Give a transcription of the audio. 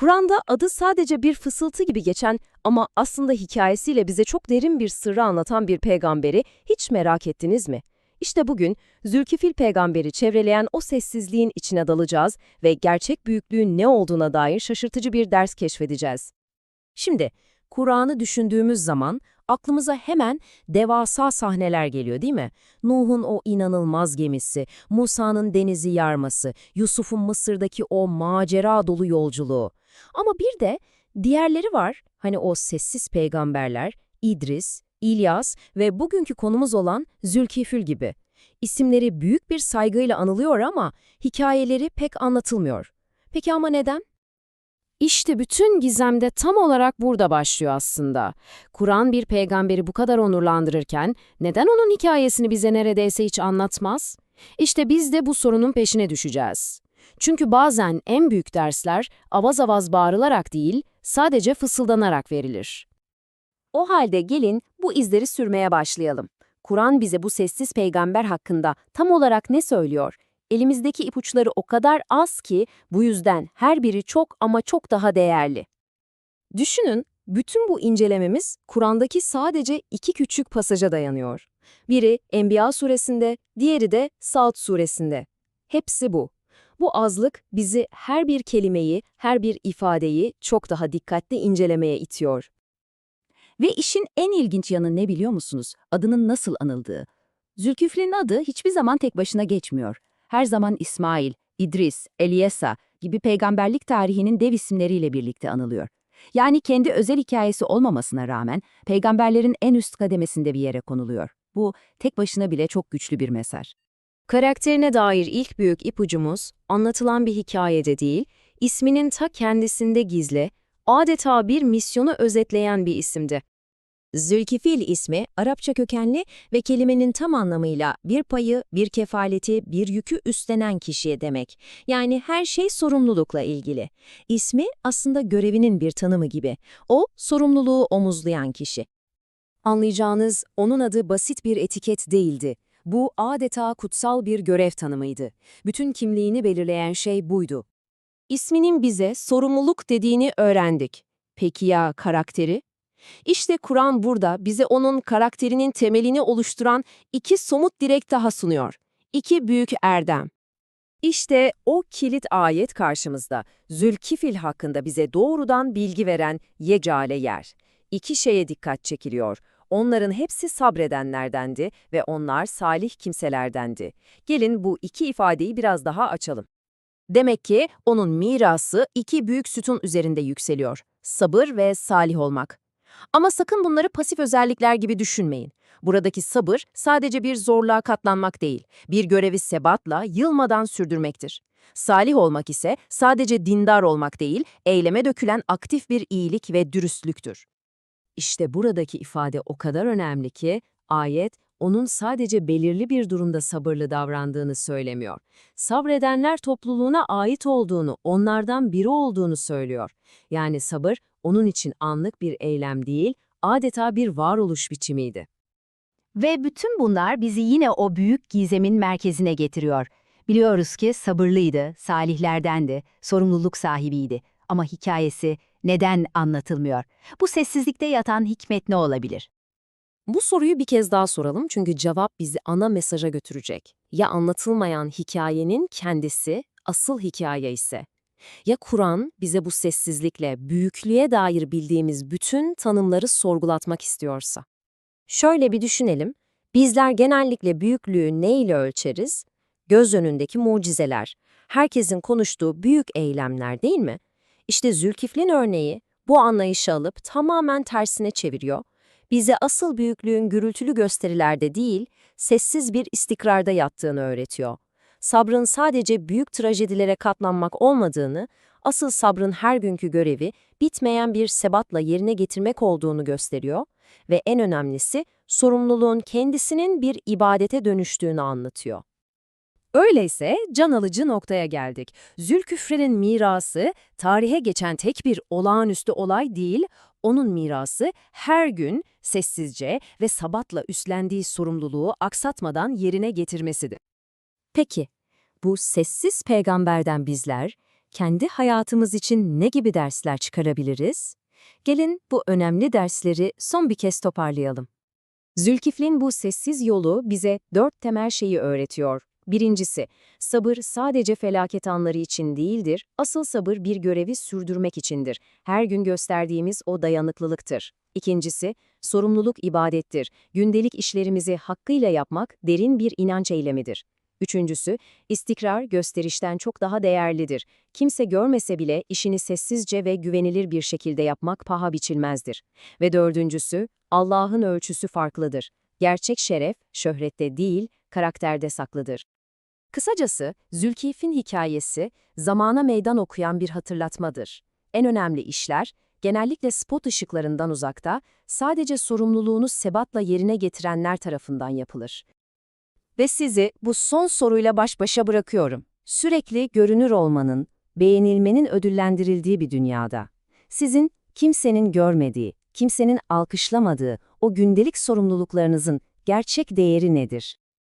Kur'an'da adı sadece bir fısıltı gibi geçen ama aslında hikayesiyle bize çok derin bir sırrı anlatan bir peygamberi hiç merak ettiniz mi? İşte bugün Zülkifil peygamberi çevreleyen o sessizliğin içine dalacağız ve gerçek büyüklüğün ne olduğuna dair şaşırtıcı bir ders keşfedeceğiz. Şimdi Kur'an'ı düşündüğümüz zaman aklımıza hemen devasa sahneler geliyor değil mi? Nuh'un o inanılmaz gemisi, Musa'nın denizi yarması, Yusuf'un Mısır'daki o macera dolu yolculuğu. Ama bir de diğerleri var. Hani o sessiz peygamberler, İdris, İlyas ve bugünkü konumuz olan Zülkifül gibi. İsimleri büyük bir saygıyla anılıyor ama hikayeleri pek anlatılmıyor. Peki ama neden? İşte bütün gizem de tam olarak burada başlıyor aslında. Kur'an bir peygamberi bu kadar onurlandırırken neden onun hikayesini bize neredeyse hiç anlatmaz? İşte biz de bu sorunun peşine düşeceğiz. Çünkü bazen en büyük dersler avaz avaz bağırılarak değil, sadece fısıldanarak verilir. O halde gelin bu izleri sürmeye başlayalım. Kur'an bize bu sessiz peygamber hakkında tam olarak ne söylüyor? Elimizdeki ipuçları o kadar az ki bu yüzden her biri çok ama çok daha değerli. Düşünün, bütün bu incelememiz Kur'an'daki sadece iki küçük pasaja dayanıyor. Biri Enbiya suresinde, diğeri de Saat suresinde. Hepsi bu. Bu azlık bizi her bir kelimeyi, her bir ifadeyi çok daha dikkatli incelemeye itiyor. Ve işin en ilginç yanı ne biliyor musunuz? Adının nasıl anıldığı. Zülküflü'nün adı hiçbir zaman tek başına geçmiyor. Her zaman İsmail, İdris, Eliesa gibi peygamberlik tarihinin dev isimleriyle birlikte anılıyor. Yani kendi özel hikayesi olmamasına rağmen peygamberlerin en üst kademesinde bir yere konuluyor. Bu tek başına bile çok güçlü bir mesaj. Karakterine dair ilk büyük ipucumuz, anlatılan bir hikayede değil, isminin ta kendisinde gizli, adeta bir misyonu özetleyen bir isimdi. Zülkifil ismi Arapça kökenli ve kelimenin tam anlamıyla bir payı, bir kefaleti, bir yükü üstlenen kişiye demek. Yani her şey sorumlulukla ilgili. İsmi aslında görevinin bir tanımı gibi. O, sorumluluğu omuzlayan kişi. Anlayacağınız, onun adı basit bir etiket değildi. Bu adeta kutsal bir görev tanımıydı. Bütün kimliğini belirleyen şey buydu. İsminin bize sorumluluk dediğini öğrendik. Peki ya karakteri? İşte Kur'an burada bize onun karakterinin temelini oluşturan iki somut direk daha sunuyor. İki büyük erdem. İşte o kilit ayet karşımızda. Zülkifil hakkında bize doğrudan bilgi veren yegale yer. İki şeye dikkat çekiliyor. Onların hepsi sabredenlerdendi ve onlar salih kimselerdendi. Gelin bu iki ifadeyi biraz daha açalım. Demek ki onun mirası iki büyük sütun üzerinde yükseliyor. Sabır ve salih olmak. Ama sakın bunları pasif özellikler gibi düşünmeyin. Buradaki sabır sadece bir zorluğa katlanmak değil, bir görevi sebatla, yılmadan sürdürmektir. Salih olmak ise sadece dindar olmak değil, eyleme dökülen aktif bir iyilik ve dürüstlüktür. İşte buradaki ifade o kadar önemli ki, ayet, onun sadece belirli bir durumda sabırlı davrandığını söylemiyor. Sabredenler topluluğuna ait olduğunu, onlardan biri olduğunu söylüyor. Yani sabır, onun için anlık bir eylem değil, adeta bir varoluş biçimiydi. Ve bütün bunlar bizi yine o büyük gizemin merkezine getiriyor. Biliyoruz ki sabırlıydı, salihlerdendi, sorumluluk sahibiydi. Ama hikayesi neden anlatılmıyor? Bu sessizlikte yatan hikmet ne olabilir? Bu soruyu bir kez daha soralım çünkü cevap bizi ana mesaja götürecek. Ya anlatılmayan hikayenin kendisi, asıl hikaye ise? Ya Kur'an bize bu sessizlikle büyüklüğe dair bildiğimiz bütün tanımları sorgulatmak istiyorsa? Şöyle bir düşünelim. Bizler genellikle büyüklüğü ne ile ölçeriz? Göz önündeki mucizeler, herkesin konuştuğu büyük eylemler değil mi? İşte Zülkiflin örneği bu anlayışı alıp tamamen tersine çeviriyor. Bize asıl büyüklüğün gürültülü gösterilerde değil, sessiz bir istikrarda yattığını öğretiyor sabrın sadece büyük trajedilere katlanmak olmadığını, asıl sabrın her günkü görevi bitmeyen bir sebatla yerine getirmek olduğunu gösteriyor ve en önemlisi sorumluluğun kendisinin bir ibadete dönüştüğünü anlatıyor. Öyleyse can alıcı noktaya geldik. Zülküfre'nin mirası tarihe geçen tek bir olağanüstü olay değil, onun mirası her gün sessizce ve sabatla üstlendiği sorumluluğu aksatmadan yerine getirmesidir. Peki, bu sessiz peygamberden bizler kendi hayatımız için ne gibi dersler çıkarabiliriz? Gelin bu önemli dersleri son bir kez toparlayalım. Zülkifl'in bu sessiz yolu bize dört temel şeyi öğretiyor. Birincisi, sabır sadece felaket anları için değildir, asıl sabır bir görevi sürdürmek içindir. Her gün gösterdiğimiz o dayanıklılıktır. İkincisi, sorumluluk ibadettir. Gündelik işlerimizi hakkıyla yapmak derin bir inanç eylemidir. Üçüncüsü, istikrar gösterişten çok daha değerlidir. Kimse görmese bile işini sessizce ve güvenilir bir şekilde yapmak paha biçilmezdir. Ve dördüncüsü, Allah'ın ölçüsü farklıdır. Gerçek şeref, şöhrette değil, karakterde saklıdır. Kısacası, Zülkif'in hikayesi, zamana meydan okuyan bir hatırlatmadır. En önemli işler, genellikle spot ışıklarından uzakta, sadece sorumluluğunu sebatla yerine getirenler tarafından yapılır. Ve sizi bu son soruyla baş başa bırakıyorum. Sürekli görünür olmanın, beğenilmenin ödüllendirildiği bir dünyada. Sizin kimsenin görmediği, kimsenin alkışlamadığı o gündelik sorumluluklarınızın gerçek değeri nedir?